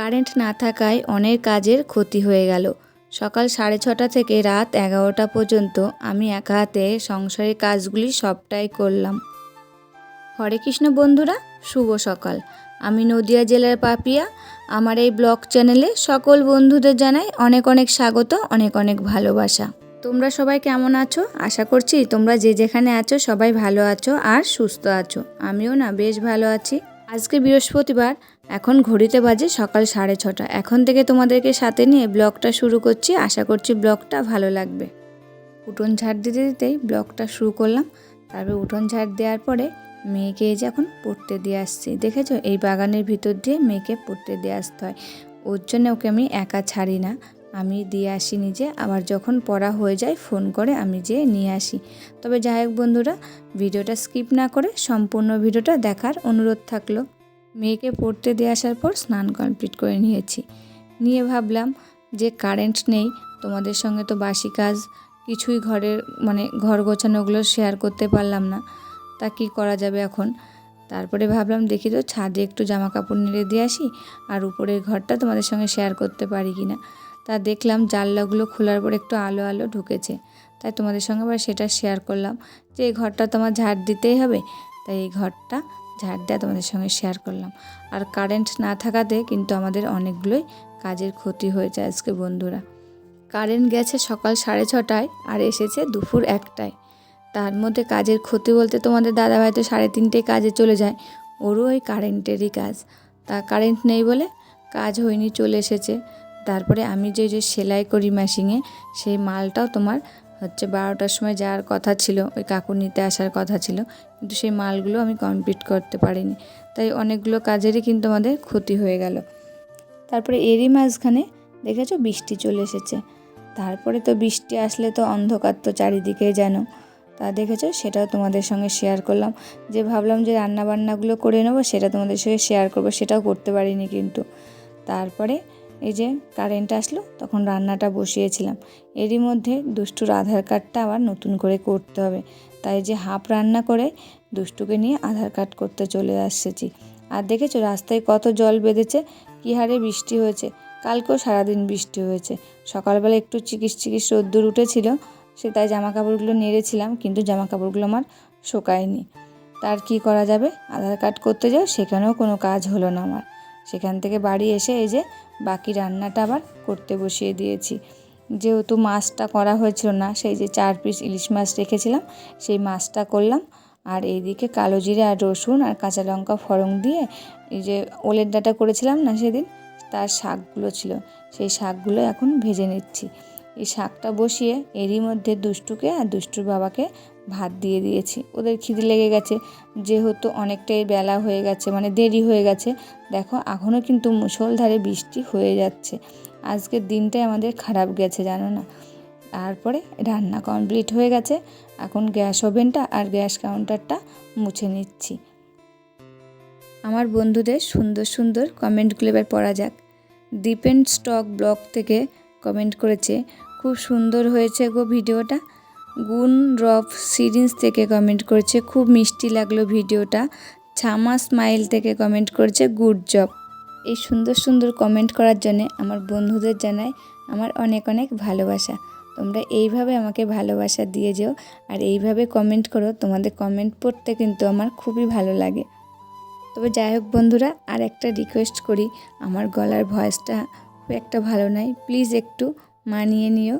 Current না থাকায় অনেক কাজের ক্ষতি হয়ে গেল। সকাল সাড়ে ছটা থেকে রাত এগারোটা পর্যন্ত আমি একা হাতে সংসারের কাজগুলি সবটাই করলাম। হরে কৃষ্ণ বন্ধুরা, শুভ সকাল। আমি নদিয়া জেলার পাপিয়া। আমার এই ব্লগ চ্যানেলে সকল বন্ধুদের জানাই অনেক অনেক স্বাগত, অনেক অনেক ভালোবাসা। তোমরা সবাই কেমন আছো? আশা করছি তোমরা যে যেখানে আছো সবাই ভালো আছো আর সুস্থ আছো। আমিও না বেশ ভালো আছি। আজকে বৃহস্পতিবার এখন ঘড়িতে বাজে সকাল সাড়ে ছটা। এখন থেকে তোমাদেরকে সাথে নিয়ে ব্লগটা শুরু করছি। আশা করছি ব্লগটা ভালো লাগবে। উঠোন ঝাড় দিতে দিতেই ব্লগটা শুরু করলাম। তারপর উঠোন ঝাড় দেওয়ার পরে মেয়েকে এই যে এখন পড়তে দিয়ে আসছি। দেখেছ? এই বাগানের ভিতর দিয়ে মেয়েকে পড়তে দিয়ে আসতে হয়। ওর জন্য ওকে আমি একা ছাড়ি না। আমি দিয়ে আসি নিজে। আবার যখন পড়া হয়ে যায়, ফোন করে আমি যেয়ে নিয়ে আসি। তবে যাই হোক বন্ধুরা, ভিডিওটা স্কিপ না করে সম্পূর্ণ ভিডিওটা দেখার অনুরোধ থাকল। মেয়েকে পড়তে দিয়ে আসার পর স্নান কমপ্লিট করে নিয়েছি। নিয়ে ভাবলাম যে কারেন্ট নেই, তোমাদের সঙ্গে তো বাসি কাজ, কিছুই ঘরের মানে ঘর গোছানোগুলো শেয়ার করতে পারলাম না। তা কি করা যাবে এখন? তারপরে ভাবলাম দেখি তো ছাদে একটু জামা কাপড় নেড়ে দিয়ে আসি আর উপরের ঘরটা তোমাদের সঙ্গে শেয়ার করতে পারি কি না তা দেখলাম জানলাগুলো খোলার পর একটু আলো আলো ঢুকেছে। তাই তোমাদের সঙ্গে আবার সেটা শেয়ার করলাম যে এই ঘরটা তোমার ঝাড় দিতেই হবে তাই এই ঘরটা ঝাড় দেওয়া তোমাদের সঙ্গে শেয়ার করলাম। আর কারেন্ট না থাকাতে কিন্তু আমাদের অনেকগুলোই কাজের ক্ষতি হয়েছে আজকে বন্ধুরা। কারেন্ট গেছে সকাল সাড়ে ছটায় আর এসেছে দুপুর একটায়। তার মধ্যে কাজের ক্ষতি বলতে তোমাদের দাদাভাই তো সাড়ে তিনটেয় কাজে চলে যায়। ওরও ওই কারেন্টেরই কাজ। তা কারেন্ট নেই বলে কাজ হয়নি, চলে এসেছে। তারপরে আমি যে যে সেলাই করি মেশিনে সেই মালটাও তোমার হচ্ছে বারোটার সময় যাওয়ার কথা ছিল, ওই কাকু নিতে আসার কথা ছিল, কিন্তু সেই মালগুলো আমি কমপ্লিট করতে পারিনি। তাই অনেকগুলো কাজেরই কিন্তু আমাদের ক্ষতি হয়ে গেল। তারপরে এরই মাঝখানে দেখেছ বৃষ্টি চলে এসেছে। তারপরে তো বৃষ্টি আসলে তো অন্ধকার তো চারিদিকে যেন। তা দেখেছ সেটাও তোমাদের সঙ্গে শেয়ার করলাম। যে ভাবলাম যে রান্না বান্নাগুলো করে নেব সেটা তোমাদের সঙ্গে শেয়ার করব, সেটাও করতে পারিনি কিন্তু। তারপরে এই যে কারেন্ট আসলো, তখন রান্নাটা বসিয়েছিলাম। এরই মধ্যে দুষ্টুর আধার কার্ডটা আবার নতুন করে করতে হবে। তাই যে হাফ রান্না করে দুষ্টুকে নিয়ে আধার কার্ড করতে চলে আসছেছি আর দেখেছ রাস্তায় কত জল বেঁধেছে? কী হারে বৃষ্টি হয়েছে। কালকেও সারাদিন বৃষ্টি হয়েছে। সকালবেলা একটু চিকিস চিকিস রোদ্দুর উঠেছিল, সে তাই জামা কাপড়গুলো নেড়েছিলাম, কিন্তু জামা কাপড়গুলো আমার শোকায়নি। তার কি করা যাবে? আধার কার্ড করতে যাও, সেখানেও কোনো কাজ হলো না আমার। সেখান থেকে বাড়ি এসে এই যে বাকি রান্নাটা আবার করতে বসিয়ে দিয়েছি। যেহেতু মাছটা করা হয়েছিল না, সেই যে চার পিস ইলিশ মাছ রেখেছিলাম, সেই মাছটা করলাম। আর এইদিকে কালো জিরে আর রসুন আর কাঁচা লঙ্কা ফড়ং দিয়ে এই যে ওলের ডাটা করেছিলাম না সেদিন, তার শাকগুলো ছিল। সেই শাকগুলো এখন ভেজে নিচ্ছি। এই শাকটা বসিয়ে এরই মধ্যে দুষ্টুকে আর দুষ্টুর বাবাকে ভাত দিয়ে দিয়েছি। ওদের খিদে লেগে গেছে, যেহেতু অনেকটাই বেলা হয়ে গেছে মানে দেরি হয়ে গেছে। দেখো এখনও কিন্তু মুষলধারে বৃষ্টি হয়ে যাচ্ছে। আজকের দিনটাই আমাদের খারাপ গেছে, জানো না? তারপরে রান্না কমপ্লিট হয়ে গেছে। এখন গ্যাস ওভেনটা আর গ্যাস কাউন্টারটা মুছে নিচ্ছি। আমার বন্ধুদের সুন্দর সুন্দর কমেন্টগুলো এবার পড়া যাক। ডিপেন্ড স্টক ব্লগ থেকে কমেন্ট করেছে, খুব সুন্দর হয়েছে গো ভিডিওটা। গুণ রফ সিরিজ থেকে কমেন্ট করেছে, খুব মিষ্টি লাগল ভিডিওটা। ছামা স্মাইল থেকে কমেন্ট করেছে, গুড জব। এই সুন্দর সুন্দর কমেন্ট করার জন্যে আমার বন্ধুদের জানাই আমার অনেক অনেক ভালোবাসা। তোমরা এইভাবে আমাকে ভালোবাসা দিয়ে যেও আর এইভাবে কমেন্ট করো, তোমাদের কমেন্ট পড়তে কিন্তু আমার খুবই ভালো লাগে। তবে যাই হোক বন্ধুরা আর একটা রিকোয়েস্ট করি, আমার গলার ভয়েসটা খুব একটা ভালো নাই। প্লিজ একটু মানিয়ে নিও।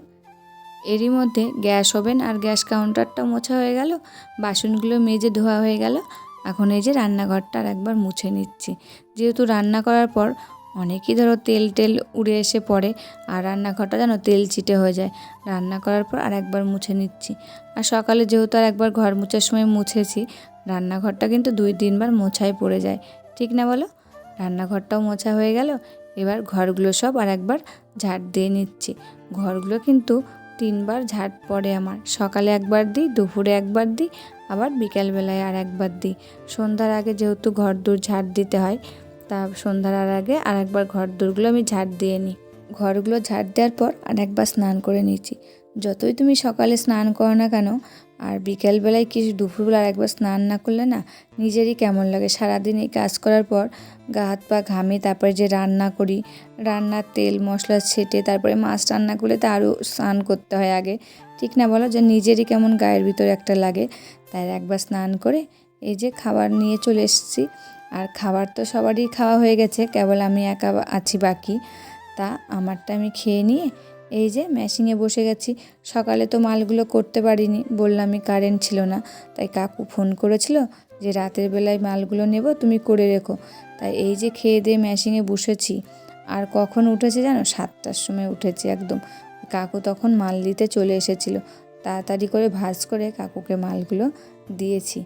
এরই মধ্যে গ্যাস ওভেন আর গ্যাস কাউন্টারটা মোছা হয়ে গেল, বাসনগুলো মেজে ধোয়া হয়ে গেল। এখন এই যে রান্নাঘরটা আর একবার মুছে নিচ্ছি। যেহেতু রান্না করার পর অনেকই ধরো তেল টেল উড়ে এসে পড়ে, আর রান্নাঘরটা যেন তেল চিটে হয়ে যায়, রান্না করার পর আর একবার মুছে নিচ্ছি। আর সকালে যেহেতু আর একবার ঘর মুছার সময় মুছেছি, রান্নাঘরটা কিন্তু দুই তিনবার মোছায় পড়ে যায়। ঠিক না বলো? রান্নাঘরটাও মোছা হয়ে গেল এবার ঘরগুলো সব আর একবার ঝাড় দিয়ে নিচ্ছি। ঘরগুলো কিন্তু তিনবার ঝাড় পড়ে আমার। সকালে একবার দিই, দুপুরে একবার দিই, আবার বিকালবেলায় আর একবার দিই। সন্ধ্যার আগে যেহেতু ঘর দূর ঝাড় দিতে হয়, তা সন্ধ্যার আর আগে আর একবার ঘর দূরগুলো আমি ঝাড় দিয়ে নিই। ঘরগুলো ঝাড় দেওয়ার পর আর একবার স্নান করে নিচ্ছি। যতই তুমি সকালে স্নান করো না কেন আর বিকেলবেলায় কি দুপুরবেলা আর একবার স্নান না করলে না নিজেরই কেমন লাগে? সারাদিন এই কাজ করার পর গা হাত পা ঘামে, তারপরে যে রান্না করি, রান্নার তেল, মশলা ছেটে, তারপরে মাছ রান্না করলে তো আরও স্নান করতে হয় আগে। ঠিক না বলো যে নিজেরই কেমন গায়ের ভিতরে একটা লাগে? তাই একবার স্নান করে এই যে খাবার নিয়ে চলে এসেছি। আর খাবার তো সবারই খাওয়া হয়ে গেছে, কেবল আমি একা আছি বাকি। তা আমারটা আমি খেয়ে নিয়ে এই যে মেশিনে বসে গেছি। সকালে তো মালগুলো করতে পারিনি, বললামই কারেন্ট ছিল না। তাই কাকু ফোন করেছিল যে রাতের বেলায় মালগুলো নেব, তুমি করে রেখো। তাই এই যে খেয়ে দিয়ে মেশিনে বসেছি। আর কখন উঠেছে জানো? সাতটার সময় উঠেছি একদম। কাকু তখন মাল দিতে চলে এসেছিল। তাড়াতাড়ি করে ভাজ করে কাকুকে মালগুলো দিয়েছি।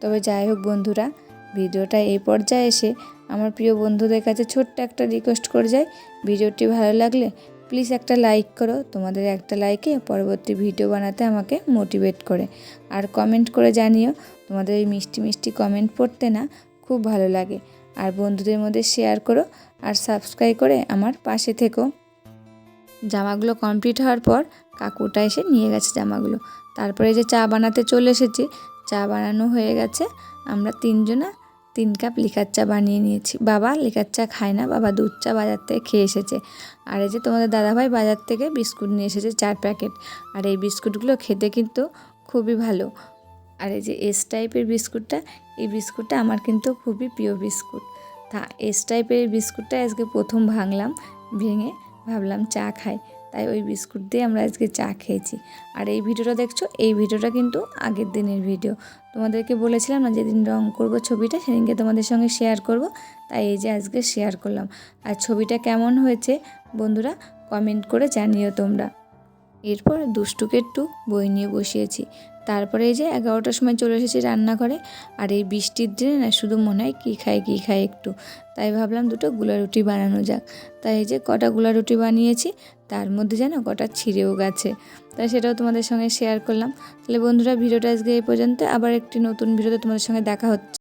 তবে যাই হোক বন্ধুরা, ভিডিওটা এই পর্যায়ে এসে আমার প্রিয় বন্ধুদের কাছে ছোট্ট একটা রিকোয়েস্ট করে যাই। ভিডিওটি ভালো লাগলে প্লিজ একটা লাইক করো, তোমাদের একটা লাইকে পরবর্তী ভিডিও বানাতে আমাকে মোটিভেট করে। আর কমেন্ট করে জানিও, তোমাদের এই মিষ্টি মিষ্টি কমেন্ট পড়তে না খুব ভালো লাগে। আর বন্ধুদের মধ্যে শেয়ার করো আর সাবস্ক্রাইব করে আমার পাশে থেকো। জামাগুলো কমপ্লিট হওয়ার পর কাকুটা এসে নিয়ে গেছে জামাগুলো। তারপরে যে চা বানাতে চলে এসেছি, চা বানানো হয়ে গেছে। আমরা তিনজনা তিন কাপ লিকার চা বানিয়ে নিয়েছি। বাবা লিকার চা খায় না, বাবা দুধ চা বাজার থেকে খেয়ে এসেছে। আর এই যে তোমাদের দাদাভাই বাজার থেকে বিস্কুট নিয়ে এসেছে চার প্যাকেট। আর এই বিস্কুটগুলো খেতে কিন্তু খুবই ভালো। আর এই যে এস টাইপের বিস্কুটটা, এই বিস্কুটটা আমার কিন্তু খুবই প্রিয় বিস্কুট। তা এস টাইপের বিস্কুটটা আজকে প্রথম ভাঙলাম, ভেঙে ভাবলাম চা খাই। তাই ওই বিস্কুট দিয়ে আমরা আজকে চা খেয়েছি। আর এই ভিডিওটা দেখছ, এই ভিডিওটা কিন্তু আগের দিনের ভিডিও। তোমাদেরকে বলেছিলাম না, যেদিন রং করব ছবিটা, সেদিনকে তোমাদের সঙ্গে শেয়ার করব, তাই এই যে আজকে শেয়ার করলাম। আর ছবিটা কেমন হয়েছে বন্ধুরা কমেন্ট করে জানিও তোমরা। এরপর দুষ্টুকে একটু বই নিয়ে বসিয়েছি। তারপরে এই যে এগারোটার সময় চলে এসেছি রান্নাঘরে, আর এই বৃষ্টির দিনে না শুধু মনে হয় কী খায় কী খায় একটু। তাই ভাবলাম দুটো গুলা রুটি বানানো যাক। তাই এই যে কটা গুলা রুটি বানিয়েছি, তার মধ্যে যেন কটা ছিঁড়েও গেছে। তাই সেটাও তোমাদের সঙ্গে শেয়ার করলাম। তাহলে বন্ধুরা, ভিডিওটা আজকে এই পর্যন্ত। আবার একটি নতুন ভিডিওতে তোমাদের সঙ্গে দেখা হচ্ছে।